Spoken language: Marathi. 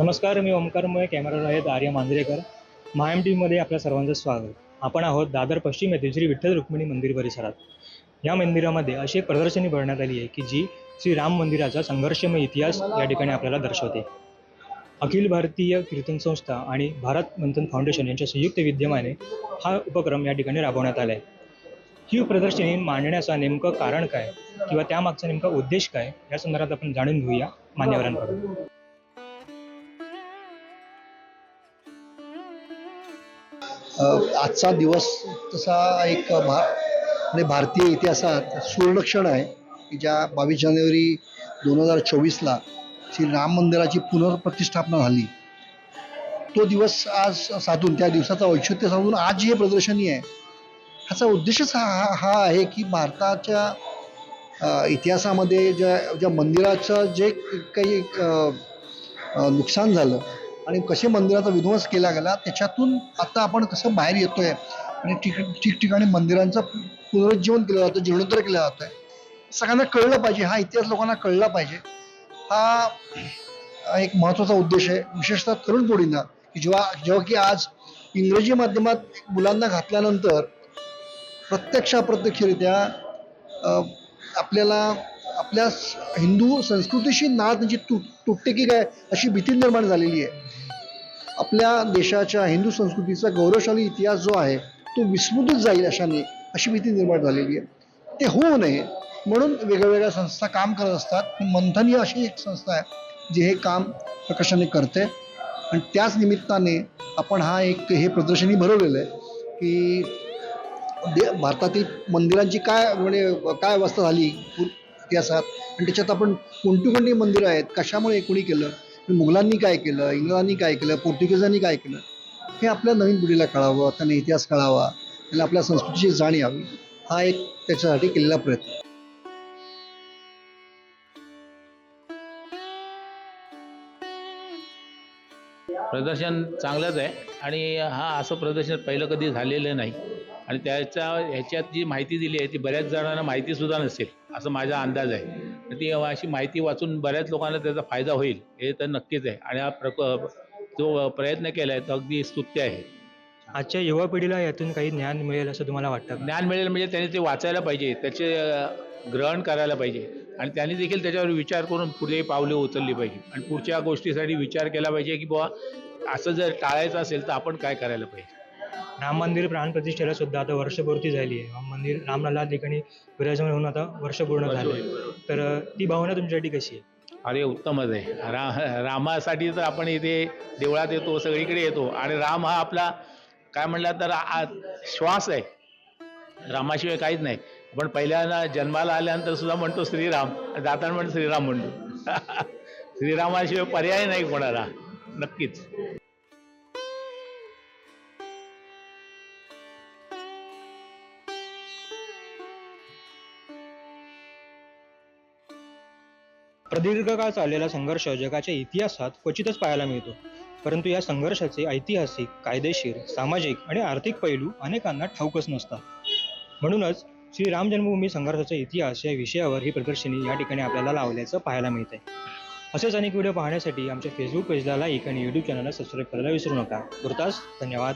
नमस्कार मी ओमकारमय कॅमेरा आहेत आर्य मांजरेकर. मायम टी व्हीमध्ये आपल्या सर्वांचं स्वागत. आपण आहोत दादर पश्चिम येथील श्री विठ्ठल रुक्मिणी मंदिर परिसरात. या मंदिरामध्ये अशी एक प्रदर्शनी भरण्यात आली आहे की जी श्री राम मंदिराचा संघर्षमय इतिहास या ठिकाणी आपल्याला दर्शवते. अखिल भारतीय कीर्तन संस्था आणि भारत मंथन फाउंडेशन यांच्या संयुक्त विद्यमाने हा उपक्रम या ठिकाणी राबवण्यात आला आहे ही प्रदर्शनी मांडण्याचा नेमकं कारण काय किंवा त्यामागचा नेमका उद्देश काय या संदर्भात आपण जाणून घेऊया मान्यवरांकडून. आजचा दिवस तसा एक भा म्हणजे भारतीय इतिहासात सुवर्णक्षण आहे की ज्या बावीस जानेवारी दोन हजार चोवीसला श्री राम मंदिराची पुनर्प्रतिष्ठापना झाली. तो दिवस आज साधून त्या दिवसाचं औचित्य साधून आज जी हे प्रदर्शनी आहे. ह्याचा उद्देशच हा हा- आहे की भारताच्या इतिहासामध्ये ज्या ज्या मंदिराचं जे काही नुकसान झालं आणि कसे मंदिराचा विध्वंस केला गेला त्याच्यातून आता आपण कसं बाहेर येतोय आणि ठिकठिकाणी मंदिरांचं पुनरुज्जीवन केलं जातं जीर्णोद्धार केलं जातोय. सगळ्यांना कळलं पाहिजे हा इतिहास लोकांना कळला पाहिजे. हा एक महत्त्वाचा उद्देश आहे. विशेषतः तरुण पिढींना की जेव्हा जेव्हा की आज इंग्रजी माध्यमात मुलांना घातल्यानंतर प्रत्यक्ष अप्रत्यक्षरित्या आपल्याला आपल्या हिंदू संस्कृतीशी नाळ त्यांची तुट तुटते की काय अशी भीती निर्माण झालेली आहे. आपल्या देशाच्या हिंदू संस्कृतीचा गौरवशाली इतिहास जो आहे तो विस्मृतच जाईल अशाने अशी भीती निर्माण झालेली आहे. ते होऊ नये म्हणून वेगवेगळ्या संस्था काम करत असतात. मंथन ही अशी एक संस्था आहे जी हे काम प्रकाशाने करते. आणि त्याच निमित्ताने आपण हा एक हे प्रदर्शनी भरवलेलं आहे की दे भारतातील मंदिरांची काय म्हणजे काय अवस्था झाली इतिहासात? आणि त्याच्यात आपण कोणती कोणती मंदिरं आहेत? कशामुळे कोणी केलं? मुघलांनी काय केलं? इंग्रजांनी काय केलं? पोर्तुगीजांनी काय केलं? हे आपल्या नवीन पिढीला कळावं त्यांना इतिहास कळावा त्यांना आपल्या संस्कृतीची जाण यावी हा एक त्याच्यासाठी केलेला प्रयत्न. प्रदर्शन चांगलंच आहे आणि हा असं प्रदर्शन पहिलं कधी झालेलं नाही. आणि त्याच्या ह्याच्यात जी माहिती दिली आहे ती बऱ्याच जणांना माहितीसुद्धा नसेल असं माझा अंदाज आहे. तर ती अशी माहिती वाचून बऱ्याच लोकांना त्याचा फायदा होईल हे तर नक्कीच आहे. आणि हा प्रक जो प्रयत्न केला आहे तो अगदी स्तुत्य आहे. आजच्या युवा पिढीला यातून काही ज्ञान मिळेल असं तुम्हाला वाटतं? ज्ञान मिळेल म्हणजे त्याने ते वाचायला पाहिजे त्याचे ग्रहण करायला पाहिजे. आणि त्यांनी देखील त्याच्यावर विचार करून पुढे पावले उचलली पाहिजे. आणि पुढच्या गोष्टीसाठी विचार केला पाहिजे की बुवा असं जर टाळायचं असेल तर आपण काय करायला पाहिजे? राम मंदिर प्राणप्रतिष्ठेला सुद्धा आता वर्षपूर्ती झाली आहे. राम मंदिर रामलला ठिकाणी विराजमान होऊन आता वर्ष पूर्ण झाले तर ती भावना तुमच्यासाठी कशी आहे? अरे उत्तमच आहे. रा रामासाठी तर आपण इथे देवळात येतो सगळीकडे येतो. आणि राम हा आपला काय म्हणला तर श्वास आहे. रामाशिवाय काहीच नाही. आपण पहिल्यांदा जन्माला आल्यानंतर सुद्धा म्हणतो श्रीराम. जाताना म्हणतो श्रीराम म्हणतो. श्रीरामाशिवाय पर्याय नाही कोणाला. नक्कीच. प्रदीर्घ काळ चाललेला संघर्ष जगाच्या इतिहासात क्वचितच पाहायला मिळतो. परंतु या संघर्षाचे ऐतिहासिक कायदेशीर सामाजिक आणि आर्थिक पैलू अनेकांना ठाऊकच नसतात. म्हणूनच श्री राम जन्मभूमी संघर्षाचा इतिहास या विषयावर ही प्रदर्शनी या ठिकाणी आपल्याला लावल्याचं पाहायला मिळते आहे असेच अनेक व्हिडिओ पाहण्यासाठी आमच्या फेसबुक पेजला लाईक आणि यूट्यूब चॅनलला सबस्क्राईब करायला विसरू नका. तुर्तास धन्यवाद.